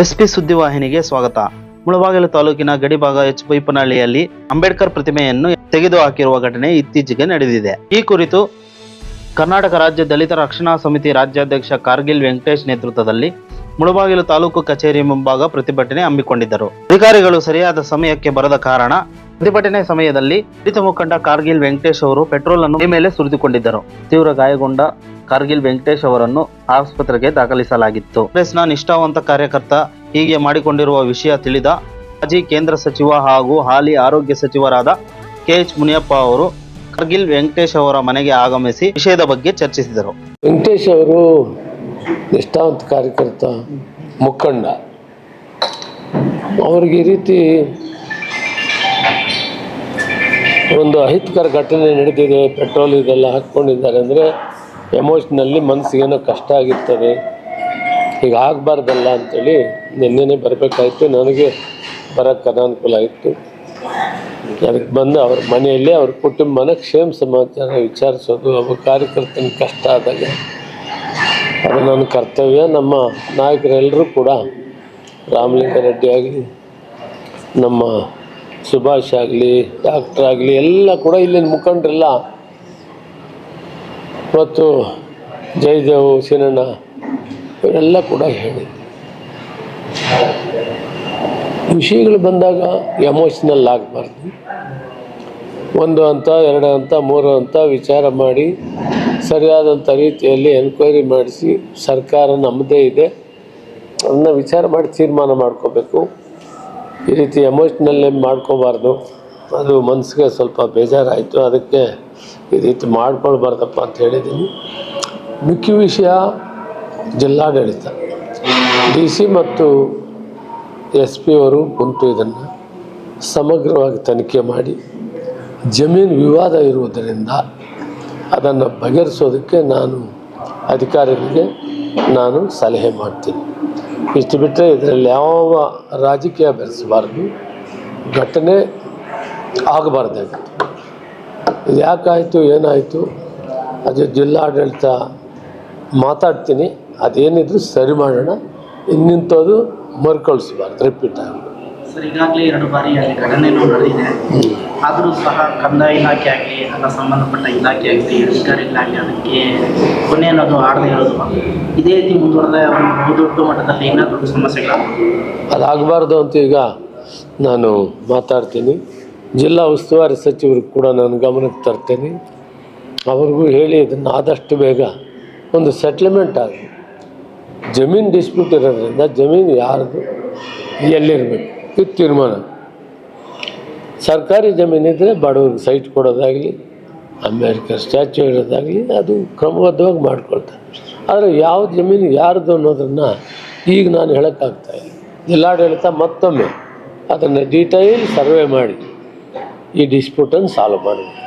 SP ಸುದ್ದಿವಾಹಿನಿಗೆ ಸ್ವಾಗತ. ಮುಳಬಾಗಿಲು ತಾಲೂಕಿನ ಗಡಿಭಾಗ H ಪೈಪನಹಳ್ಳಿಯಲ್ಲಿ Ambedkar ಪ್ರತಿಮೆಯನ್ನು ತೆಗೆದು ಹಾಕಿರುವ ಘಟನೆ ಇತ್ತೀಚೆಗೆ ನಡೆದಿದೆ. ಈ ಕುರಿತು ಕರ್ನಾಟಕ ರಾಜ್ಯ ದಲಿತ ರಕ್ಷಣಾ ಸಮಿತಿ ರಾಜ್ಯಾಧ್ಯಕ್ಷ ಕಾರ್ಗಿಲ್ ವೆಂಕಟೇಶ್ ನೇತೃತ್ವದಲ್ಲಿ ಮುಳಬಾಗಿಲು ತಾಲೂಕು ಕಚೇರಿ ಮುಂಭಾಗ ಪ್ರತಿಭಟನೆ ಹಮ್ಮಿಕೊಂಡಿದ್ದರು. ಅಧಿಕಾರಿಗಳು ಸರಿಯಾದ ಸಮಯಕ್ಕೆ ಬರದ ಕಾರಣ ಪ್ರತಿಭಟನೆ ಸಮಯದಲ್ಲಿ ದಲಿತ ಮುಖಂಡ ಕಾರ್ಗಿಲ್ ವೆಂಕಟೇಶ್ ಅವರು ಪೆಟ್ರೋಲ್ ಅನ್ನು ಮೇಲೆ ಸುರಿದುಕೊಂಡಿದ್ದರು. ತೀವ್ರ ಗಾಯಗೊಂಡ ಕಾರ್ಗಿಲ್ ವೆಂಕಟೇಶ್ ಅವರನ್ನು ಆಸ್ಪತ್ರೆಗೆ ದಾಖಲಿಸಲಾಗಿತ್ತು. ಕಾಂಗ್ರೆಸ್ನ ನಿಷ್ಠಾವಂತ ಕಾರ್ಯಕರ್ತ ಹೀಗೆ ಮಾಡಿಕೊಂಡಿರುವ ವಿಷಯ ತಿಳಿದ ಮಾಜಿ ಕೇಂದ್ರ ಸಚಿವ ಹಾಗೂ ಹಾಲಿ ಆರೋಗ್ಯ ಸಚಿವರಾದ ಕೆ ಎಚ್ ಮುನಿಯಪ್ಪ ಅವರು ಕಾರ್ಗಿಲ್ ವೆಂಕಟೇಶ್ ಅವರ ಮನೆಗೆ ಆಗಮಿಸಿ ವಿಷಯದ ಬಗ್ಗೆ ಚರ್ಚಿಸಿದರು. ವೆಂಕಟೇಶ್ ಅವರು ನಿಷ್ಠಾವಂತ ಕಾರ್ಯಕರ್ತ ಮುಖಂಡ. ಅವ್ರಿಗೆ ಈ ರೀತಿ ಒಂದು ಅಹಿತಕರ ಘಟನೆ ನಡೆದಿದೆ, ಪೆಟ್ರೋಲ್ ಇದೆಲ್ಲ ಹಾಕ್ಕೊಂಡಿದ್ದಾರೆ ಅಂದರೆ ಎಮೋಷ್ನಲ್ಲಿ ಮನಸ್ಸಿಗೇನೋ ಕಷ್ಟ ಆಗಿರ್ತದೆ. ಈಗ ಆಗಬಾರ್ದಲ್ಲ ಅಂಥೇಳಿ ನಿನ್ನೆನೇ ಬರಬೇಕಾಯಿತು, ನನಗೆ ಬರೋಕ್ಕೆ ಅನಾನುಕೂಲ ಆಯಿತು. ಅದಕ್ಕೆ ಬಂದು ಅವ್ರ ಮನೆಯಲ್ಲಿ ಅವ್ರ ಕುಟುಂಬನ ಕ್ಷೇಮ ಸಮಾಚಾರ ವಿಚಾರಿಸೋದು ಒಬ್ಬ ಕಾರ್ಯಕರ್ತನ ಕಷ್ಟ ಆದಾಗ. ಅದು ನನ್ನ ಕರ್ತವ್ಯ, ನಮ್ಮ ನಾಯಕರೆಲ್ಲರೂ ಕೂಡ ರಾಮಲಿಂಗಾರೆಡ್ಡಿ ಆಗಲಿ, ನಮ್ಮ ಸುಭಾಷ್ ಆಗಲಿ ಡಾಕ್ಟರ್ ಆಗಲಿ, ಎಲ್ಲ ಕೂಡ ಇಲ್ಲಿನ ಮುಖಂಡರೆಲ್ಲ. ಮತ್ತು ಜಯದೇವ್ ಸಿನಣ್ಣ, ಇವರೆಲ್ಲ ಕೂಡ ಹೇಳಿ ವಿಷಯಗಳು ಬಂದಾಗ ಎಮೋಷ್ನಲ್ ಆಗಬಾರ್ದು. ಒಂದು ಹಂತ ಎರಡು ಅಂತ, ಮೂರು ಅಂತ ವಿಚಾರ ಮಾಡಿ ಸರಿಯಾದಂಥ ರೀತಿಯಲ್ಲಿ ಎನ್ಕ್ವೈರಿ ಮಾಡಿಸಿ, ಸರ್ಕಾರ ನಮ್ಮದೇ ಇದೆ. ಅದನ್ನ ವಿಚಾರ ಮಾಡಿ ತೀರ್ಮಾನ ಮಾಡ್ಕೋಬೇಕು. ಈ ರೀತಿ ಎಮೋಷ್ನಲ್ಲಿ ಮಾಡ್ಕೋಬಾರ್ದು. ಅದು ಮನಸ್ಸಿಗೆ ಸ್ವಲ್ಪ ಬೇಜಾರಾಯಿತು. ಅದಕ್ಕೆ ಈ ರೀತಿ ಮಾಡ್ಕೊಳ್ಬಾರ್ದಪ್ಪ ಅಂತ ಹೇಳಿದ್ದೀನಿ. ಮುಖ್ಯ ವಿಷಯ ಜಿಲ್ಲಾಡಳಿತ. ಡಿ ಸಿ ಮತ್ತು ಎಸ್ ಪಿ ಅವರು ಕುಂತು ಇದನ್ನು ಸಮಗ್ರವಾಗಿ ತನಿಖೆ ಮಾಡಿ, ಜಮೀನು ವಿವಾದ ಇರುವುದರಿಂದ ಅದನ್ನು ಬಗೆಹರಿಸೋದಕ್ಕೆ ನಾನು ಅಧಿಕಾರಿಗಳಿಗೆ ನಾನು ಸಲಹೆ ಮಾಡ್ತೀನಿ. ಇಷ್ಟು ಬಿಟ್ಟರೆ ಇದರಲ್ಲಿ ಯಾವ ರಾಜಕೀಯ ಬೆರೆಸಬಾರ್ದು, ಘಟನೆ ಆಗಬಾರ್ದಾಗಿತ್ತು ಇದು ಯಾಕಾಯಿತು, ಏನಾಯಿತು, ಅದು ಜಿಲ್ಲಾಡಳಿತ ಮಾತಾಡ್ತೀನಿ, ಅದೇನಿದ್ರು ಸರಿ ಮಾಡೋಣ, ಇನ್ನಿಂಥದ್ದು ಮರುಕಳಿಸಬಾರ್ದು ರಿಪೀಟ್ ಆಗಿ. ಸರ್, ಈಗಾಗಲೇ ಎರಡು ಬಾರಿ ಅಲ್ಲಿ ಘಟನೆನೂ ನಡೆದಿದೆ. ಆದರೂ ಸಹ ಕಂದಾಯ ಇಲಾಖೆ ಆಗಲಿ ಅಥವಾ ಸಂಬಂಧಪಟ್ಟ ಇಲಾಖೆ ಆಗಲಿ ಅಧಿಕಾರಿಗಳಾಗಲಿ ಅದಕ್ಕೆ ಕೊನೆ ಅನ್ನೋದು ಆಡದೇ ಇರೋದು. ಇದೇ ರೀತಿ ಮುಂದುವರೆದ ಬಹುದೊಡ್ಡ ಮಟ್ಟದಲ್ಲಿ ಇನ್ನೂ ದೊಡ್ಡ ಸಮಸ್ಯೆಗಳಾಗ್ಬೋದು? ಅದಾಗಬಾರ್ದು ಅಂತ ಈಗ ನಾನು ಮಾತಾಡ್ತೀನಿ. ಜಿಲ್ಲಾ ಉಸ್ತುವಾರಿ ಸಚಿವರು ಕೂಡ ನಾನು ಗಮನಕ್ಕೆ ತರ್ತೇನೆ. ಅವ್ರಿಗೂ ಹೇಳಿ ಇದನ್ನು ಆದಷ್ಟು ಬೇಗ ಒಂದು ಸೆಟ್ಲ್ಮೆಂಟ್ ಆಗಿ. ಜಮೀನು ಡಿಸ್ಪ್ಯೂಟ್ ಇರೋದ್ರಿಂದ ಜಮೀನು ಯಾರದು, ಎಲ್ಲಿರಬೇಕು? ಇದು ತೀರ್ಮಾನ. ಸರ್ಕಾರಿ ಜಮೀನಿದ್ದರೆ ಬಡವ್ರಿಗೆ ಸೈಟ್ ಕೊಡೋದಾಗಲಿ, ಅಂಬೇಡ್ಕರ್ ಸ್ಟ್ಯಾಚ್ಯೂ ಇರೋದಾಗಲಿ ಅದು ಕ್ರಮಬದ್ಧವಾಗಿ ಮಾಡ್ಕೊಳ್ತಾರೆ. ಆದರೆ ಯಾವ ಜಮೀನು ಯಾರ್ದು ಅನ್ನೋದನ್ನು ಈಗ ನಾನು ಹೇಳೋಕ್ಕಾಗ್ತಾಯಿಲ್ಲ ಜಿಲ್ಲಾಡಳಿತ ಮತ್ತೊಮ್ಮೆ ಅದನ್ನು ಡೀಟೈಲ್ ಸರ್ವೆ ಮಾಡಿ ಈ ಡಿಸ್ಪ್ಯೂಟನ್ನು ಸಾಲ್ವ್ ಮಾಡಬೇಕು